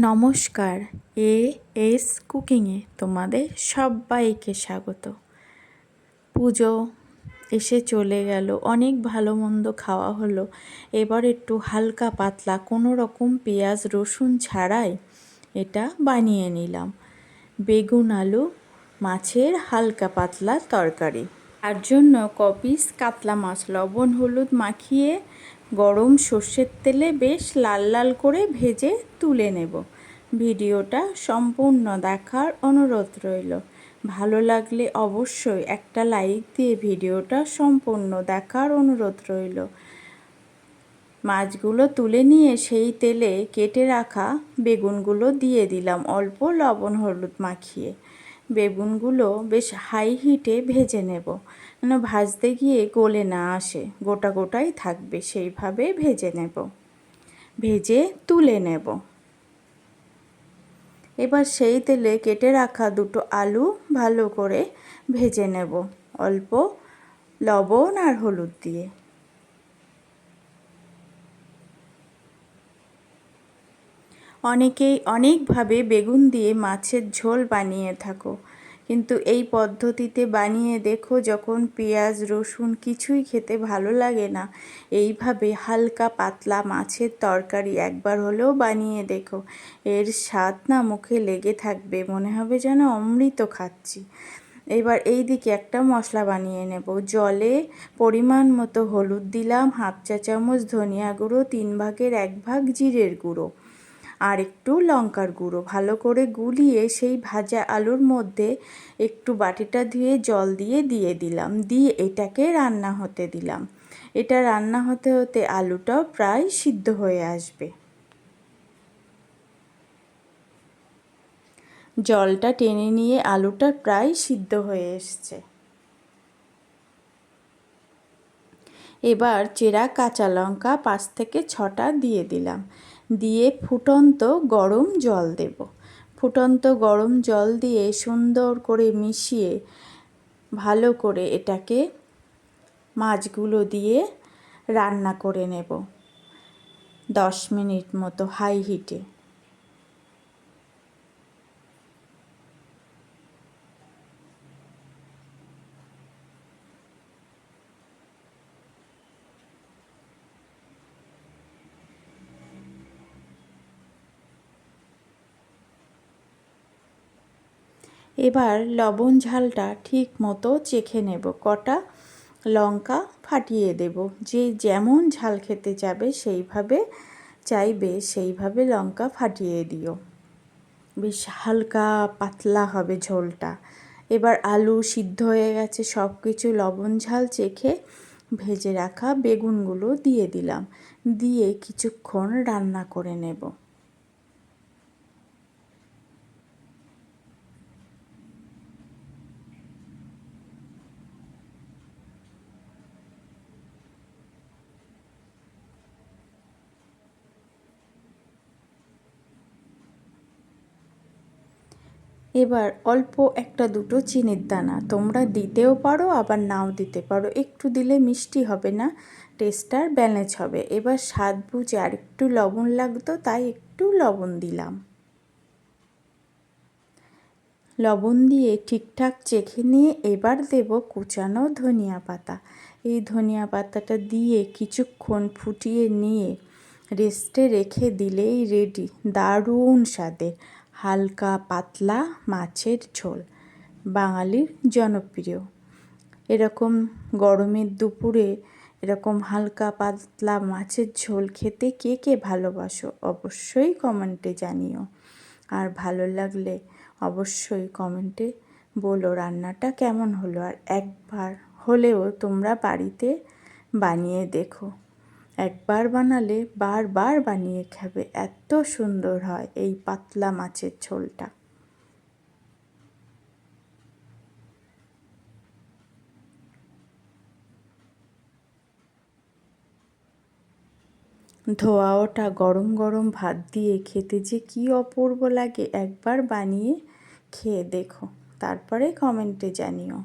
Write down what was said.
নমস্কার, A S কুকিংয়ে তোমাদের সবাইকে স্বাগত। পুজো এসে চলে গেল, অনেক ভালো মন্দ খাওয়া হলো। এবার একটু হালকা পাতলা, কোনো রকম পেঁয়াজ, রসুন ছাড়াই এটা বানিয়ে নিলাম। বেগুন, আলু, মাছের হালকা পাতলা তরকারি। তার জন্য কপিস কাতলা মাছ, লবণ, হলুদ মাখিয়ে গরম সর্ষের তেলে বেশ লাল লাল করে ভেজে তুলে নেব। ভিডিওটা সম্পূর্ণ দেখার অনুরোধ রইল। ভালো লাগলে অবশ্যই একটা লাইক দিয়ে ভিডিওটা সম্পূর্ণ দেখার অনুরোধ রইল। মাছগুলো তুলে নিয়ে সেই তেলে কেটে রাখা বেগুনগুলো দিয়ে দিলাম। অল্প লবণ হলুদ মাখিয়ে। বেগুনগুলো বেশ হাই হিটে ভেজে নেব। যেন ভাজতে গিয়ে গলে না আসে, গোটা গোটাই থাকবে, সেইভাবে ভেজে নেব। ভেজে তুলে নেব। এবার সেই তেলে কেটে রাখা দুটো আলু ভালো করে ভেজে নেব, অল্প লবণ আর হলুদ দিয়ে। অনেকেই অনেকভাবে বেগুন দিয়ে মাছের ঝোল বানিয়ে থাকো। কিন্তু এই পদ্ধতিতে বানিয়ে দেখো যখন পেঁয়াজ, রসুন কিছুই খেতে ভালো লাগে না, এইভাবে হালকা পাতলা মাছের তরকারি একবার হলেও বানিয়ে দেখো। এর স্বাদ না মুখে লেগে থাকবে, মনে হবে যেন অমৃত খাচ্ছি। এবার এই দিকে একটা মশলা বানিয়ে নেব। জলে পরিমাণ মতো হলুদ দিলাম, হাফ চা চামচ ধনিয়া গুঁড়ো, তিন ভাগের এক ভাগ জিরের গুঁড়ো। আর একটু লঙ্কার গুঁড়ো। ভালো করে গুলিয়ে সেই ভাজা আলুর মধ্যে একটু বাটিটা ধুয়ে জল দিয়ে দিয়ে দিলাম। দিয়ে এটাকে রান্না হতে দিলাম। এটা রান্না হতে হতে আলুটাও প্রায় সিদ্ধ হয়ে আসবে। জলটা টেনে নিয়ে আলুটা প্রায় সিদ্ধ হয়ে এসছে। এবার চেরা কাঁচা লঙ্কা পাঁচ থেকে ছটা দিয়ে দিলাম। দিয়ে ফুটন্ত গরম জল দেব। ফুটন্ত গরম জল দিয়ে সুন্দর করে মিশিয়ে ভালো করে এটাকে মাছগুলো দিয়ে রান্না করে নেব। দশ মিনিট মতো হাই হিটে। এবার লবণ ঝালটা ঠিক মতো চেখে নেব। কটা লঙ্কা ফাটিয়ে দেব। যে যেমন ঝাল খেতে যাবে সেইভাবে চাইবে সেইভাবে লঙ্কা ফাটিয়ে দিও। বেশ হালকা পাতলা হবে ঝোলটা। এবার আলু সিদ্ধ হয়ে গেছে সব কিছু লবণ ঝাল চেখে ভেজে রাখা বেগুনগুলো দিয়ে দিলাম। দিয়ে কিছুক্ষণ রান্না করে নেব। এবার অল্প একটা দুটো চিনির দানা। তোমরা দিতেও পারো, আবার নাও দিতে পারো। একটু দিলে মিষ্টি হবে না টেস্টটার ব্যালেন্স হবে। এবার স্বাদ বুঝে আর একটু লবণ লাগতো, তাই একটু লবণ দিলাম। লবণ দিয়ে ঠিকঠাক চেখে নিয়ে এবার দেব কুচানো ধনিয়া পাতা। এই ধনিয়া পাতাটা দিয়ে কিছুক্ষণ ফুটিয়ে নিয়ে রেস্টে রেখে দিলেই রেডি দারুণ স্বাদের। হালকা পাতলা মাছের ঝোল। বাঙালির জনপ্রিয়। এরকম গরমের দুপুরে এরকম হালকা পাতলা মাছের ঝোল খেতে কে কে ভালোবাসো অবশ্যই কমেন্টে জানিও। আর ভালো লাগলে অবশ্যই কমেন্টে বলো রান্নাটা কেমন হলো আর একবার হলেও তোমরা বাড়িতে বানিয়ে দেখো। একবার বানালে বারবার বানিয়ে খাবে, এত সুন্দর হয় এই পাতলা মাছের ঝোলটা। ধোয়া ওটা গরম গরম ভাত দিয়ে খেতে যে কী অপূর্ব লাগে, একবার বানিয়ে খেয়ে দেখো। তারপরে কমেন্টে জানিও।